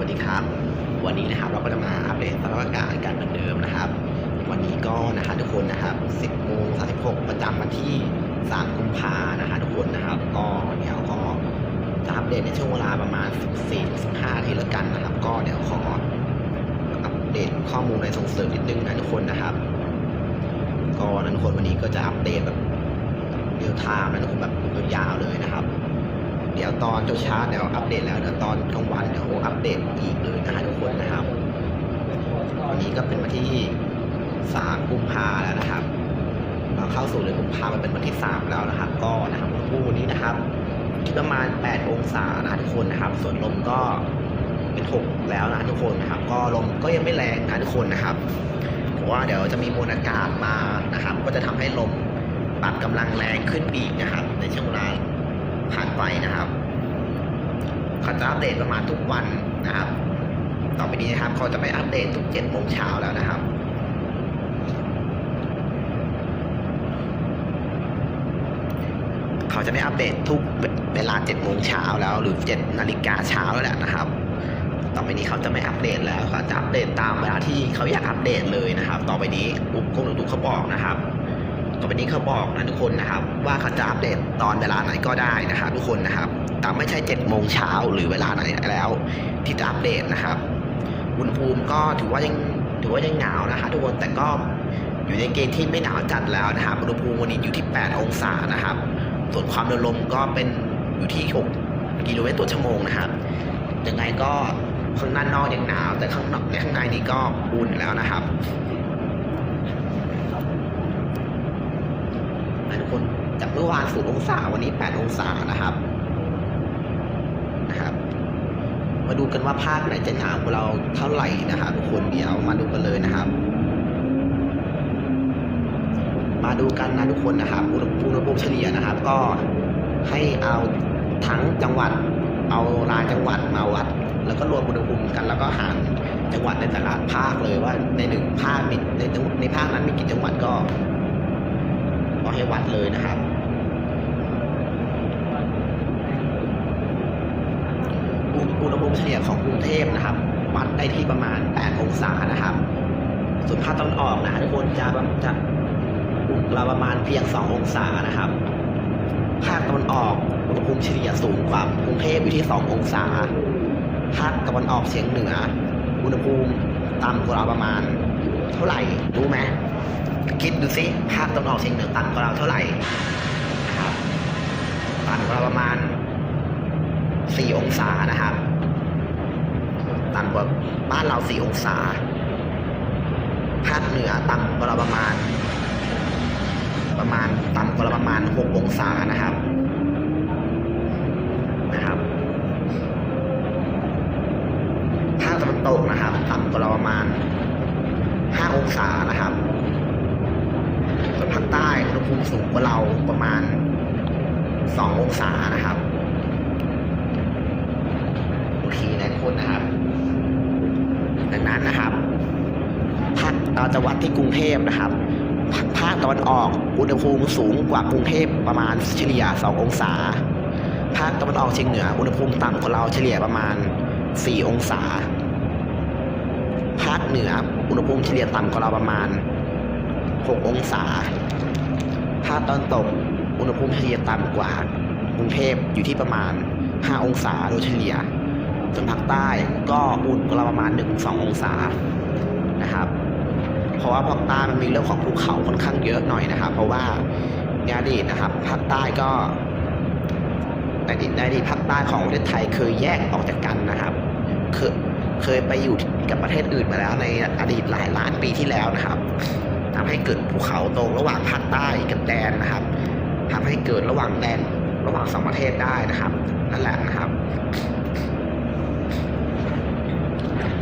วัสดีครับ วันนี้นะครับเราก็จะมาอัปเดตสภาพอากาศกันเหมือนเดิมนะครับ วันนี้ก็นะคะทุกคนนะครับ 10โมง36ประจำวันที่ 3 กุมภานะคะทุกคนนะครับ ก็เดี๋ยวก็จะอัปเดตในช่วงเวลาประมาณ 14-15ทีละกันนะครับ ก็เดี๋ยวขออัปเดตข้อมูลในส่งเสริมนิดนึงนะทุกคนนะครับ ก็นั้นคนวันนี้ก็จะอัปเดตแบบเรียลไทม์นะทุกคนแบบยาวๆเลยนะครับ เดี๋ยวตอนเช้าเดี๋ยวอัปเดตแล้วเดี๋ยวตอนกลางวันเดี๋ยวอัปเดตอีกเลยนะฮะทุกคนนะครับวันนี้ก็เป็นวันที่สามกุมภาแล้วนะครับเราเข้าสู่เดือนกุมภามันเป็นวันที่สามแล้วนะครับ ก็นะครับอุณหภูมิวันนี้นะครับที่ประมาณ 8 องศานะทุกคนนะครับ ส่วนลมก็เป็น 6 แล้วนะทุกคนนะครับ ก็ลมก็ยังไม่แรงนะทุกคนนะครับเพราะว่าเดี๋ยวจะมีมวลอากาศมานะครับ ก็จะทำให้ลมปรับกำลังแรงขึ้นอีกนะครับ ในช่วงเวลา ผ่านไปนะครับเขาจะอัปเดตประมาณทุกวันนะครับ ต่อไปนี้นะครับเขาจะไม่อัปเดตทุกเจ็ดโมงเช้าแล้วนะครับเขาจะไม่อัปเดตทุกเวลาเจ็ดโมงเช้าแล้วหรือเจ็ดนาฬิกาเช้าแล้วแหละนะครับ ต่อไปนี้เขาจะไม่อัปเดตแล้วเขาจะอัปเดตตามเวลาที่เขาอยากอัปเดตเลยนะครับ ต่อไปนี้อุกกรมอุตุเขาบอกนะครับ ต่อไปนี้เขาบอกนะทุกคนนะครับ ว่าเขาจะอัปเดตตอนเวลาไหนก็ได้นะครับทุกคนนะครับแต่ไม่ใช่7จ็ดโมงเช้าหรือเวลาไหนแล้ว ที่จะอัปเดตนะครับอุณหภูมิก็ถือว่ายังถือว่ายังหนาวนะครับทุกคนแต่ก็อยู่ในเกณฑ์ที่ไม่หนาวจัดแล้วนะครับอุณหภูมิวันนี้อยู่ที่ 8 องศานะครับ ส่วนความเร็วลมก็เป็นอยู่ที่ 6 กิโลเมตรต่อชั่วโมงนะครับยังไงก็ข้างด้านนอกยังหนาว แต่ข้างนในข้างในนี้ก็อุ่นแล้วนะครับ นะทุกคน จากเมื่อวานศูนย์องศาวันนี้ 8 องศานะครับนะครับ มาดูกันว่าภาคไหนจะหนาวกว่าเราเท่าไหร่นะครับทุกคนเดี๋ยวมาดูกันเลยนะครับ มาดูกันนะทุกคนนะครับอุณหภูมิเฉลี่ยนะครับ ก็ให้เอาทั้งจังหวัดเอารายจังหวัดมาวัด แล้วก็รวมอุณหภูมิกันแล้วก็หารจังหวัดในแต่ละภาคเลยว่าในหนึ่งภาคในในภาคนั้นมีกี่จังหวัดก็ ก็ให้วัดเลยนะครับ อุอุณหภูมิเฉลี่ยของกรุงเทพนะครับ วัดได้ที่ประมาณ 8 องศานะครับ ส่วนภาคตะวันออกนะทุกคนจะจะอุ่นกว่าประมาณเพียง 2 องศานะครับ ภาคตะวันออกอุณหภูมิเฉลี่ยสูงกว่ากรุงเทพอยู่ที่ 2 องศา ภาคตะวันออกเฉียงเหนือ อุณหภูมิต่ำกว่าเราประมาณ เท่าไหร่รู้ไหมคิดดูสิภาคตะวันออกเฉียงเหนือต่ำกว่าเราเท่าไหร่นะครับต่ำกว่าเราประมาณ 4 องศานะครับ ต่ำกว่าบ้านเรา 4 องศา ภาคเหนือต่ำกว่าเราประมาณ ประมาณต่ำกว่าเราประมาณ 6 องศานะครับนะครับภาคตะวันตกนะครับ ต่ำกว่าเราประมาณ 5 องศานะครับส่วนภาคใต้อุณหภูมิสูงกว่าเราประมาณ 2 องศานะครับ โอเคนนะครับ ดังนั้นนะครับภาคจังหวัดที่กรุงเทพนะครับภาคตะวันออกอุณหภูมิสูงกว่ากรุงเทพประมาณเฉลี่ย 2 องศา ภาคตะวันออกเฉียงเหนืออุณหภูมิต่ำกว่าเราเฉลี่ยประมาณ 4 องศา ภาคเหนืออุณหภูมิเฉลี่ยต่ำกว่าเราประมาณ 6 องศา ภาคตะวันตกอุณหภูมิเฉลี่ยต่ำกว่ากรุงเทพอยู่ที่ประมาณ 5 องศาโดยเฉลี่ย ส่วนภาคใต้ก็อุ่นกว่าเราประมาณ 1-2 องศานะครับ เพราะว่าภาคใต้มันมีเรื่องของภูเขาค่อนข้างเยอะหน่อยนะครับ เพราะว่าในอดีตนะครับภาคใต้ก็ในอดีตในอดีตภาคใต้ของประเทศไทยเคยแยกออกจากกันนะครับ เคยเคยไปอยู่กับประเทศอื่นมาแล้วในอดีตหลายล้านปีที่แล้วนะครับทำให้เกิดภูเขาตรงระหว่างภาคใต้กับแดนนะครับทำให้เกิดระหว่างแดนระหว่างสองประเทศได้นะครับนั่นแหละนะครับ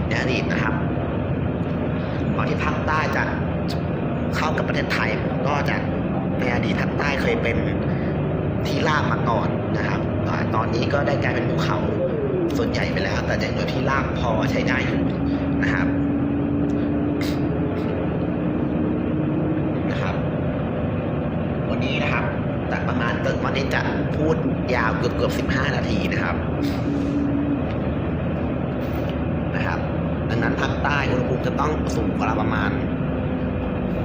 ในอดีตนะครับก่อนที่ภาคใต้จะเข้า กับประเทศไทยก็จะในอดีตภาคใต้เคยเป็นที่ราบมาก่อนนะครับ ตอนนี้ก็ได้กลายเป็นภูเขาส่วนใหญ่ไปแล้ว แต่ยังเหลือที่ราบพอใช้ได้อยู่นะครับนะครับ วันนี้นะครับจากประมาณวันนี้จะพูดยาวเกือบเกือบสิบห้านาทีนะครับนะครับ ดังนั้นภาคใต้อุณหภูมิจะต้องสูงกว่าประมาณ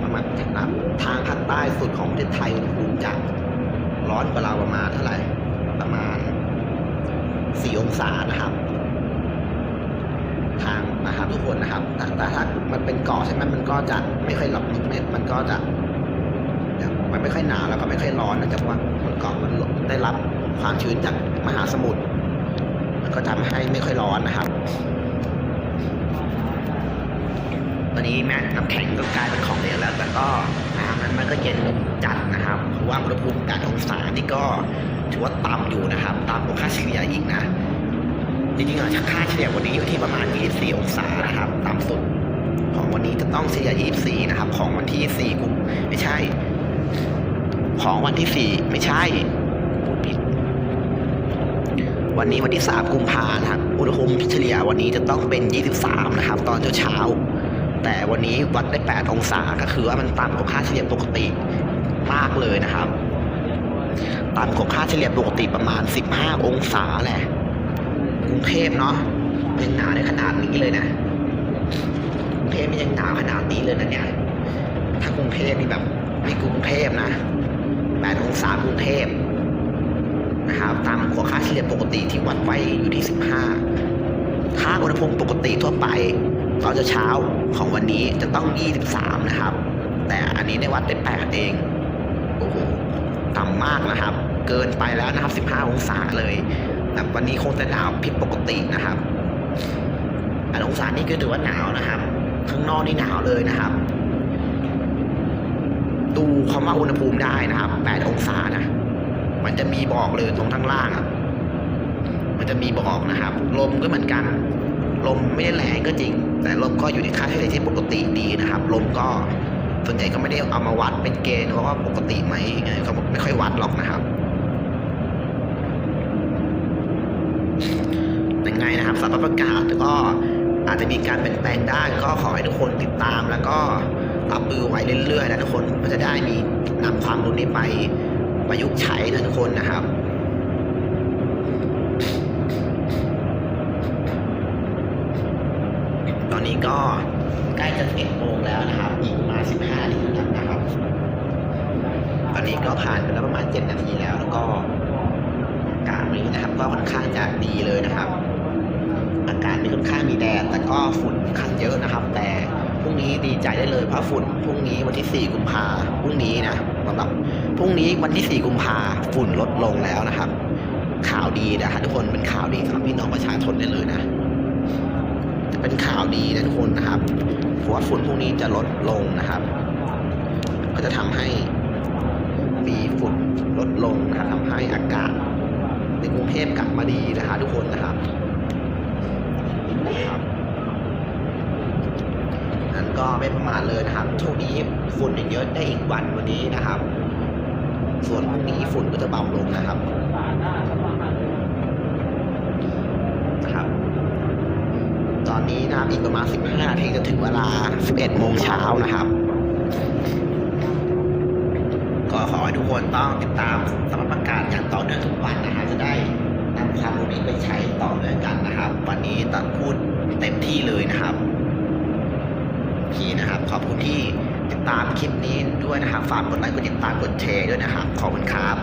ประมาณนะครับทางภาคใต้สุดของประเทศไทยอุณหภูมิจะร้อนกว่าเราประมาณเท่าไหร่ ประมาณสี่องศานะครับ ทางนะครับทุกคนนะครับ แต่แต่ถ้ามันเป็นเกาะใช่ไหมมันก็จะไม่ค่อยหลับมันมันก็จะมันไม่ค่อยหนาวแล้วก็ไม่ค่อยร้อนนะจากว่ามันเกาะมันได้รับความชื้นจากมหาสมุทรมันก็ทำให้ไม่ค่อยร้อนนะครับ ตอนนี้แม่น้ำแข็งก็กลายเป็นของเหลวแล้ว แต่ก็น้ำนั้นมันก็เย็นจัดนะครับเพราะว่าอุณหภูมิ8องศานี่ก็ถือว่าต่ำอยู่นะครับต่ำกว่าค่าเฉลี่ยอีกนะจริงๆอะค่าเฉลี่ยวันนี้อยู่ที่ประมาณ 24 องศานะครับต่ำสุดของวันนี้จะต้องเฉลี่ย 24 นะครับ ของวันที่ 4 กุมไม่ใช่ ของวันที่ 4 ไม่ใช่พูดผิดวันนี้วันที่ 3 กุมภานะครับ อุณหภูมิเฉลี่ยวันนี้จะต้องเป็น 23 นะครับ ตอนเช้าๆ แต่วันนี้วัดได้ 8 องศาก็คือว่ามันต่ำกว่าค่าเฉลี่ยปกติมากเลยนะครับต่ำกว่าค่าเฉลี่ยปกติประมาณ 15 องศาแหละกรุงเทพเนาะยังหนาวได้ขนาดนี้เลยนะกรุงเทพมันยังหนาวขนาดนี้เลยนะเนี่ยถ้ากรุงเทพนี่แบบนี่กรุงเทพนะ8องศากรุงเทพนะครับตามหัวค่าเฉลี่ยปกติที่วัดไว้อยู่ที่ 15 ค่าอุณหภูมิปกติทั่วไปตอนเช้าของวันนี้จะต้อง 23 นะครับ แต่อันนี้ได้วัดได้8เอง โอ้โห ต่ำมากนะครับ เกินไปแล้วนะครับ 15 องศาเลยแบบวันนี้คงจะหนาวผิดปกตินะครับ อันองศานี่ก็ถือว่าหนาวนะครับ ข้างนอกนี่หนาวเลยนะครับ ดูคำว่าอุณหภูมิได้นะครับ 8 องศานะ มันจะมีบอกเลยตรงข้างล่างอะ มันจะมีบอกนะครับ ลมก็เหมือนกัน ลมไม่ได้แรงก็จริง แต่ลมก็อยู่ในค่าเฉลี่ยที่ปกติดีนะครับ ลมก็ส่วนใหญ่ก็ไม่ได้เอามาวัดเป็นเกณฑ์เพราะว่าปกติไหมไงเขาไม่ค่อยวัดหรอกนะครับยังไงนะครับสภาพอากาศก็อาจจะมีการเปลี่ยนแปลงได้ก็ขอให้ทุกคนติดตาม แล้วก็รับมือไว้เรื่อยๆนะทุกคนมันจะได้มีนำความรู้นี้ไปประยุกต์ใช้นะทุกคนนะครับ ตอนนี้ ก็ใกล้จะเอ็ดโมงแล้วนะครับ อีกประมาณ15นาทีนะครับ ตอนนี้ก็ผ่านไปแล้วประมาณ7นาทีแล้ว แล้วก็อากาศวันนี้นะครับ ก็ค่อนข้างจะดีเลยนะครับ อากาศไม่ค่อนข้างมีแดดแต่ก็ฝุ่นค่อนข้างเยอะนะครับ แต่พรุ่งนี้ดีใจได้เลยเพราะฝุ่นพรุ่งนี้วันที่ 4 กุมภาพรุ่งนี้นะสำหรับพรุ่งนี้วันที่ 4 กุมภาฝุ่นลดลงแล้วนะครับ ข่าวดีนะครับทุกคนเป็นข่าวดีสำหรับพี่น้องประชาชนได้เลยนะ เป็นข่าวดีนะทุกคนนะครับเพราะว่าฝุ่นพวกนี้จะลดลงนะครับ ก็จะทำให้มีฝุ่นลดลงนะครับทำให้อากาศในกรุงเทพกลับมาดีนะครับทุกคนนะครับครับนั้นก็ไม่ประมาทเลยนะครับช่วงนี้ฝุ่นยังเยอะได้อีกวันวันนี้นะครับ ส่วนพรุ่งนี้ฝุ่นก็จะเบาลงนะครับ ต อีกประมาณ 15นาทีจะถึงเวลา 11 โมงเช้านะครับ ก็ขอให้ทุกคนต้องติดตามสภาพอากาศอย่างต่อเนื่องทุกวันนะฮะจะได้นำความรู้นี้ไปใช้ต่อเนื่องกันนะครับ วันนี้ตัดพูดเต็มที่เลยนะครับโอเคนะครับ ขอบคุณที่ติดตามคลิปนี้ด้วยนะครับ ฝากกดไลค์กดติดตามกดแชร์ด้วยนะครับ ขอบคุณครับ